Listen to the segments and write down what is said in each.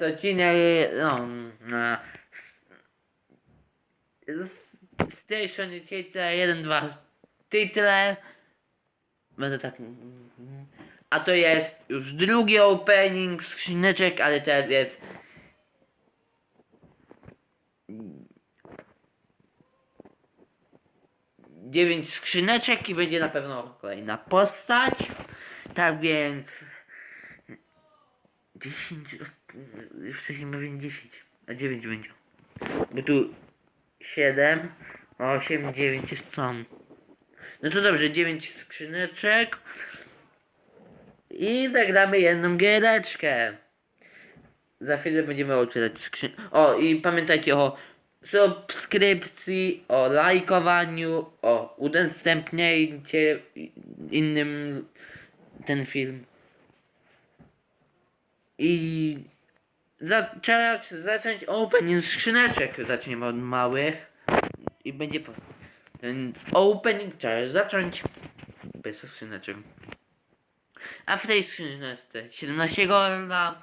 jest odcinek, no, na Station title 1, 2 title. Będę tak. A to jest już drugi opening skrzyneczek, ale teraz jest. dziewięć skrzyneczek i będzie na pewno kolejna postać. Tak więc 10 już wcześniej mówiłem 10, a 9 będzie. Bo tu 7, 8, 9 jest są. No to dobrze, 9 skrzyneczek. I zagramy jedną giereczkę. Za chwilę będziemy otwierać skrzyn... O, i pamiętajcie o subskrypcji, o lajkowaniu, o udostępnięcie innym ten film. I zacząć, zacząć opening skrzyneczek. Zaczniemy od małych i będzie post. Ten opening trzeba zacząć bez skrzyneczek. A w tej skrzyneczce 17 golda,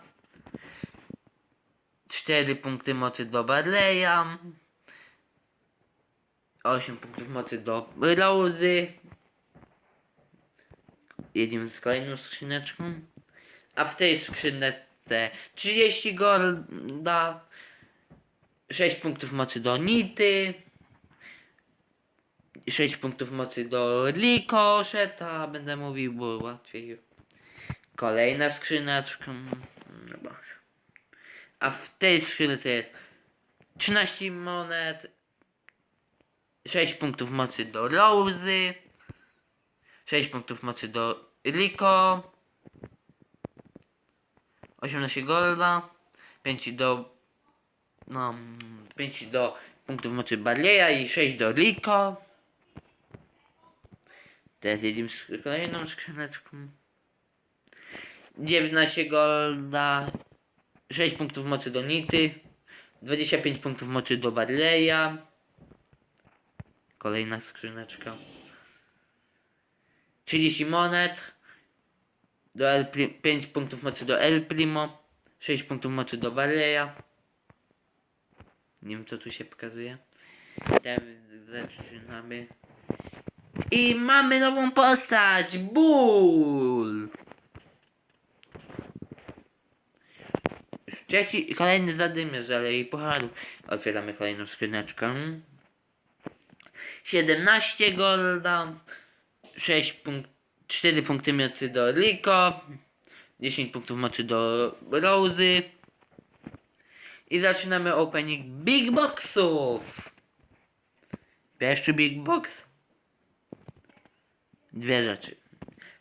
4 punkty mocy do Barleya, 8 punktów mocy do Rozy. Jedziemy z kolejną skrzyneczką. A w tej skrzyneczce 30 golda, 6 punktów mocy do Nity, 6 punktów mocy do Rikoszeta, będę mówił, bo łatwiej. Kolejna skrzyneczka. No Boże. A w tej skrzynce jest 13 monet, 6 punktów mocy do Rozy, 6 punktów mocy do Rico, 18 golda, 5 do no, 5 do punktów mocy Barleya i 6 do Rico. Teraz jedziemy z kolejną skrzyneczką. 19 golda, 6 punktów mocy do Nity, 25 punktów mocy do Barleya. Kolejna skrzyneczka. 30 monet, do El Pri- 5 punktów mocy do El Primo, 6 punktów mocy do Barleya. Nie wiem co tu się pokazuje. Teraz zaczynamy. I mamy nową postać! Bull! Trzeci, kolejny zadymiarz, ale i pucharów. Otwieramy kolejną skrzyneczkę. 17 golda, 6 punkt, 4 punkty mocy do Rico, 10 punktów mocy do Rozy. I zaczynamy opening Big Boxów. Pierwszy Big Box. Dwie rzeczy.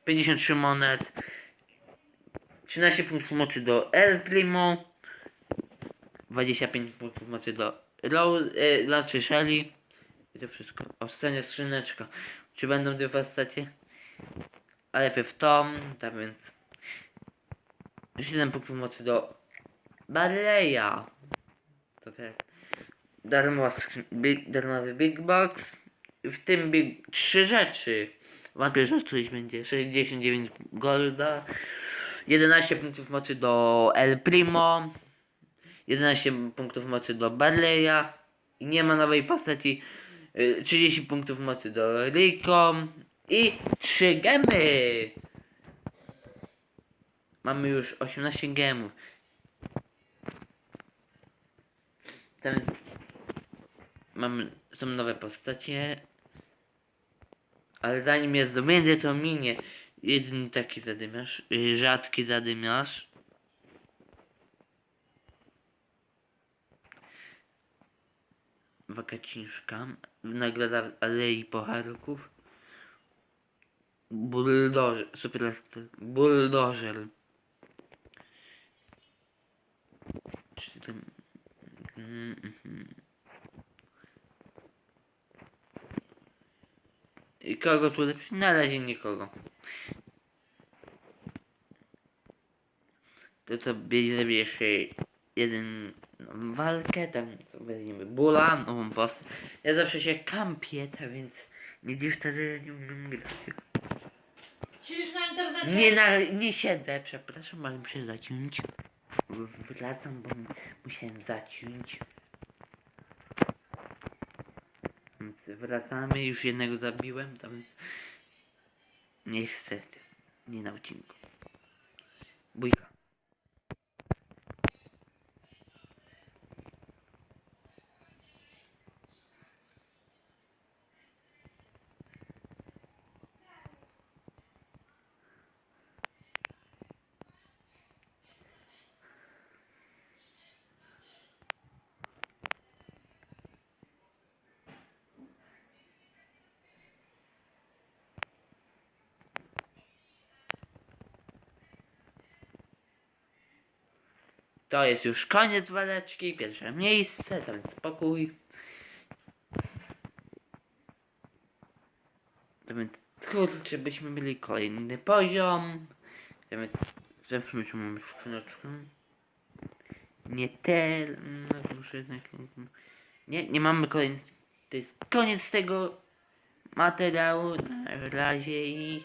53 monet. 13 punktów mocy do El Primo. 25 punktów mocy do Rose, e, Shelly. I to wszystko. O scenie skrzyneczka. Czy będą dwie postacie? A lepiej w tom, tak więc 7 punktów mocy do Barleya. To tak. Darmowa big, darmowy Big Box. W tym big, trzy rzeczy. Wątpię, że coś będzie. 69 golda. 11 punktów mocy do El Primo. 11 punktów mocy do Barleya. Nie ma nowej postaci. Y, 30 punktów mocy do Rico. I 3 gemy. Mamy już 18 gemów. Tam mamy, są nowe postacie. Ale zanim je zdobędę, to minie jeden taki zadymiarz, y, rzadki zadymiarz. Wakacińska, nagroda Alei Pocharków. Bulldozer, super, bulldozer. Czy tam... Mm, mhm. I kogo tu lepszy? Na razie nikogo. To to bierzemy jeszcze jeden nową walkę, tam weźmiemy Bula, nową postać. Ja zawsze się kampię, tak więc nie dziw wtedy nie umiem grać. Siedzisz na internecie? Nie, na, nie siedzę, przepraszam, ale muszę zaciąć. wracam, bo mu- musiałem zaciąć. Więc wracamy, już jednego zabiłem, więc niestety, nie na odcinku. To jest już koniec waleczki, pierwsze miejsce, więc spokój. Więc kurczę, byśmy mieli kolejny poziom. Więc sprawdźmy, czy mamy skrzyneczkę. Nie te... no, Muszę jednak... Nie, nie mamy kolejny... To jest koniec tego materiału. Na razie i